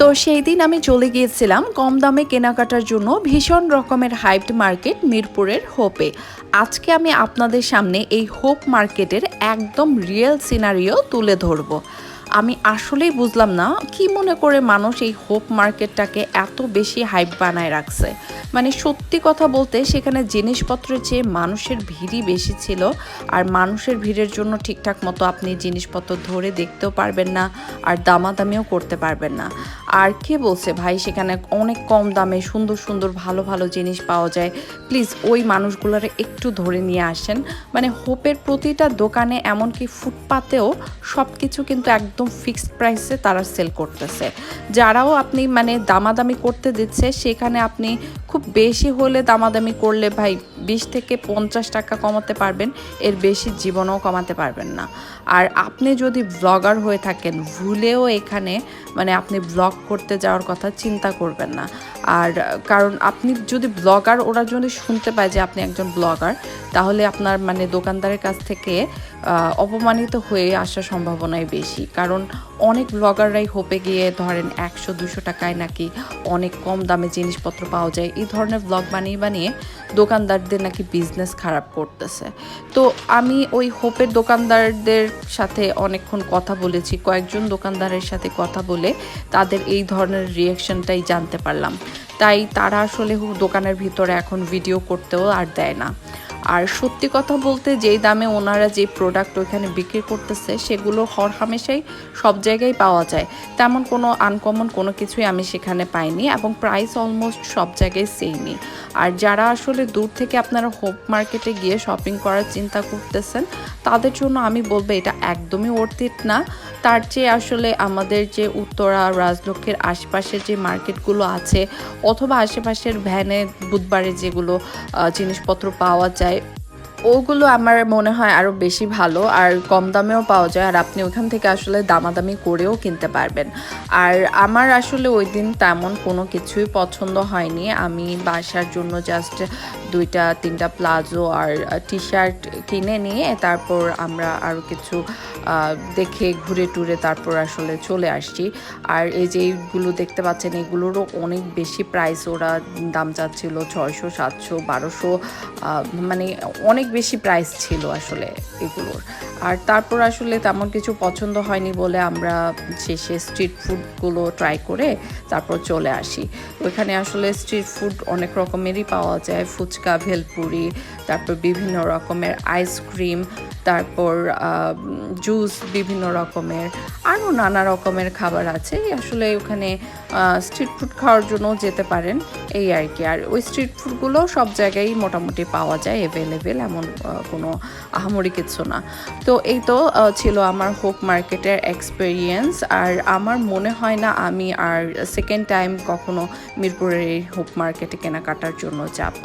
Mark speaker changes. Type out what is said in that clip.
Speaker 1: তো সেই দিন আমি চলে গিয়েছিলাম কম দামে কেনাকাটার জন্য ভীষণ রকমের হাইপড মার্কেট মিরপুরের হোপে। আজকে আমি আপনাদের সামনে এই হোপ মার্কেটের একদম রিয়েল সিনারিও তুলে ধরবো। আমি আসলেই বুঝলাম না কি মনে করে মানুষ এই হোপ মার্কেটটাকে এত বেশি হাইপ বানায় রাখছে। মানে সত্যি কথা বলতে সেখানে জিনিসপত্রের চেয়ে মানুষের ভিড়ই বেশি ছিল। আর মানুষের ভিড়ের জন্য ঠিকঠাক মতো আপনি জিনিসপত্র ধরে দেখতেও পারবেন না আর দামাদামিও করতে পারবেন না। আর কে বলছে, ভাই, সেখানে অনেক কম দামে সুন্দর সুন্দর, ভালো ভালো জিনিস পাওয়া যায়। প্লিজ, ওই মানুষগুলোর একটু ধরে নিয়ে আসেন। মানে হোপের প্রতিটা দোকানে এমনকি ফুটপাতেও সব কিছু কিন্তু একদম ফিক্সড প্রাইসে তারা সেল করতেছে। যারাও আপনি মানে দামাদামি করতে দিচ্ছে, সেখানে আপনি খুব বেশি হলে দামাদামি করলে ভাই বিশ থেকে পঞ্চাশ টাকা কমাতে পারবেন, এর বেশি জীবনও কমাতে পারবেন না। আর আপনি যদি ব্লগার হয়ে থাকেন, ভুলেও এখানে মানে আপনি ব্লগ করতে যাওয়ার কথা চিন্তা করবেন না। আর কারণ আপনি যদি ব্লগার, ওরা যদি শুনতে পায় যে আপনি একজন ব্লগার, তাহলে আপনার মানে দোকানদারের কাছ থেকে অপমানিত হয়ে আসার সম্ভাবনাই বেশি। কারণ অনেক ব্লগাররাই হোপে গিয়ে ধরেন একশো, দুশো টাকায় নাকি অনেক কম দামে জিনিসপত্র পাওয়া যায় এই ধরনের ব্লগ বানিয়ে বানিয়ে দোকানদারদের নাকি বিজনেস খারাপ করতেছে। তো আমি ওই হোপের দোকানদারদের সাথে অনেকক্ষণ কথা বলেছি, কয়েকজন দোকানদারের সাথে কথা বলে তাদের এই ধরনের রিয়াকশনটাই জানতে পারলাম। তাই তারা আসলে দোকানের ভিতরে এখন ভিডিও করতেও আর দেয় না। আর সত্যি কথা বলতে যেই দামে ওনারা যে প্রোডাক্ট ওইখানে বিক্রি করতেছে, সেগুলো হর হামেশাই সব জায়গায় পাওয়া যায়। তেমন কোনো আনকমন কোনো কিছুই আমি সেখানে পাইনি এবং প্রাইস অলমোস্ট সব জায়গায় সেমই আর যারা আসলে দূর থেকে আপনারা হোপ মার্কেটে গিয়ে শপিং করার চিন্তা করতেছেন, তাদের জন্য আমি বলব এটা একদমই অর্থিত না। তার চেয়ে আসলে আমাদের যে উত্তরা, রাজলক্ষ্মীর আশেপাশে যে মার্কেটগুলো আছে, অথবা আশেপাশের ভ্যানে বুধবারে যেগুলো জিনিসপত্র পাওয়া যায় ওগুলো আমার মনে হয় আরও বেশি ভালো আর কম দামেও পাওয়া যায়। আর আপনি ওখান থেকে আসলে দামাদামি করেও কিনতে পারবেন। আর আমার আসলে ওই দিন তেমন কোনো কিছুই পছন্দ হয়নি। আমি বাসার জন্য জাস্ট দুইটা, তিনটা প্লাজো আর টি শার্ট কিনে নিয়ে তারপর আমরা আরও কিছু দেখে ঘুরে টুরে তারপর আসলে চলে আসছি। আর এই যে এইগুলো দেখতে পাচ্ছেন, এগুলোরও অনেক বেশি প্রাইস ওরা দাম চাচ্ছিল ছয়শো, সাতশো, বারোশো মানে অনেক বেশি প্রাইস ছিল আসলে এগুলোর। আর তারপর আসলে তেমন কিছু পছন্দ হয়নি বলে আমরা শেষে স্ট্রিট ফুডগুলো ট্রাই করে তারপর চলে আসি। ওইখানে আসলে স্ট্রিট ফুড অনেক রকমেরই পাওয়া যায়। ফুচকা, ভেলপুরি, তারপর বিভিন্ন রকমের আইসক্রিম তারপর জুস বিভিন্ন রকমের, আরও নানা রকমের খাবার আছে। আসলে ওখানে স্ট্রিট ফুড খাওয়ার জন্য যেতে পারেন, এই আর কি। আর ওই স্ট্রিট ফুডগুলো সব জায়গায় মোটামুটি পাওয়া যায় অ্যাভেলেবেল এমন কোনো আহামরি কিছু না। তো এই তো ছিল আমার হোপ মার্কেটের এক্সপেরিয়েন্স আর আমার মনে হয় না আমি আর সেকেন্ড টাইম কখনো মিরপুরের এই হোপ মার্কেটে কেনাকাটার জন্য যাব।